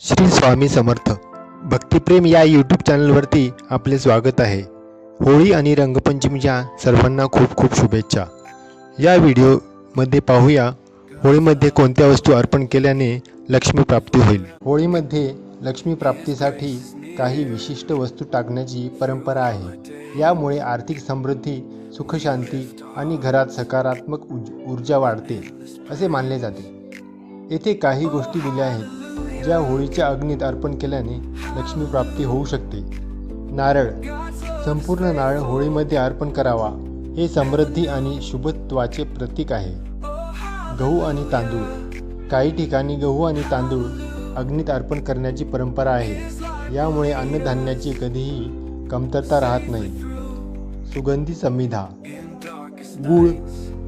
श्री स्वामी समर्थ. भक्तिप्रेम या यूट्यूब चॅनलवरती आपले स्वागत आहे. होळी आणि रंगपंचमीच्या सर्वांना खूप खूप शुभेच्छा. या व्हिडिओमध्ये पाहूया होळीमध्ये कोणत्या वस्तू अर्पण केल्याने लक्ष्मी प्राप्ती होईल? होळीमध्ये लक्ष्मी प्राप्तीसाठी काही विशिष्ट वस्तू टाकण्याची परंपरा आहे. यामुळे आर्थिक समृद्धी सुखशांती आणि घरात सकारात्मक उज ऊर्जा वाढते असे मानले जाते. येथे काही गोष्टी दिल्या आहेत. ज्या होळीच्या अग्नीत अर्पण केल्याने लक्ष्मी प्राप्ती होऊ शकते. नारळ. संपूर्ण नारळ होळीमध्ये अर्पण करावा. हे समृद्धी आणि शुभत्वाचे प्रतीक आहे. गहू आणि तांदूळ. काही ठिकाणी गहू आणि तांदूळ अग्नीत अर्पण करण्याची परंपरा आहे. यामुळे अन्नधान्याची कधीही कमतरता राहत नाही. सुगंधी समिधा. गूळ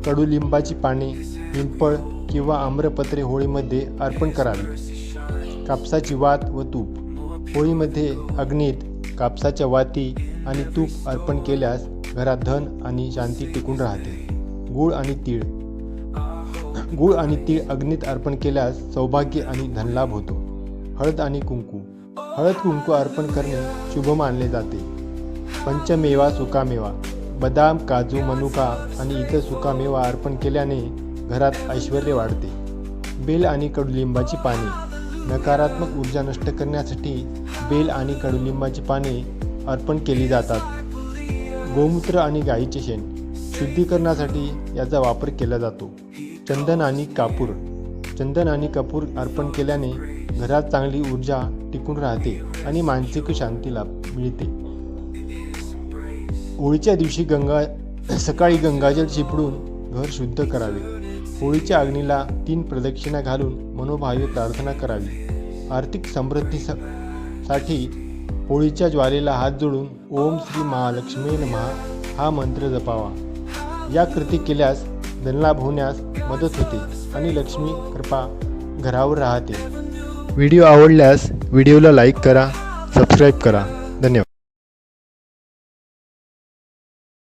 कडुलिंबाची पाने पिंपळ किंवा आम्रपत्रे होळीमध्ये अर्पण करावी. कापसाची वात व तूप. होळीमध्ये अग्नीत कापसाच्या वाती आणि तूप अर्पण केल्यास घरात धन आणि शांती टिकून राहते. गूळ आणि तीळ. गूळ आणि तीळ अग्नीत अर्पण केल्यास सौभाग्य आणि धनलाभ होतो. हळद आणि कुंकू. हळद कुंकू अर्पण करणे शुभ मानले जाते. पंचमेवा सुकामेवा. बदाम काजू मनुका आणि इतर सुकामेवा अर्पण केल्याने घरात ऐश्वर वाढते. बेल आणि कडुलिंबाची पाने. नकारात्मक ऊर्जा नष्ट करण्यासाठी बेल आणि कडुलिंबाची पाने अर्पण केली जातात. गोमूत्र आणि गाईचे शेण शुद्धीकरणासाठी याचा वापर केला जातो. चंदन आणि कापूर. चंदन आणि कपूर अर्पण केल्याने घरात चांगली ऊर्जा टिकून राहते आणि मानसिक शांती लाभ मिळते. होळीच्या दिवशी गंगा सकाळी गंगाजल शिपडून घर शुद्ध करावे. होळीच्या अग्नीला तीन प्रदक्षिणा घालून मनोभावे प्रार्थना करावी. आर्थिक समृद्धीसाठी साठी होळीच्या ज्वालेला हात जोडून ओम श्री महालक्ष्मी महा हा मंत्र जपावा. या कृती केल्यास धनलाभ होण्यास मदत होते आणि लक्ष्मी कृपा घरावर राहते. व्हिडिओ आवडल्यास व्हिडिओला लाईक करा सबस्क्राईब करा. धन्यवाद.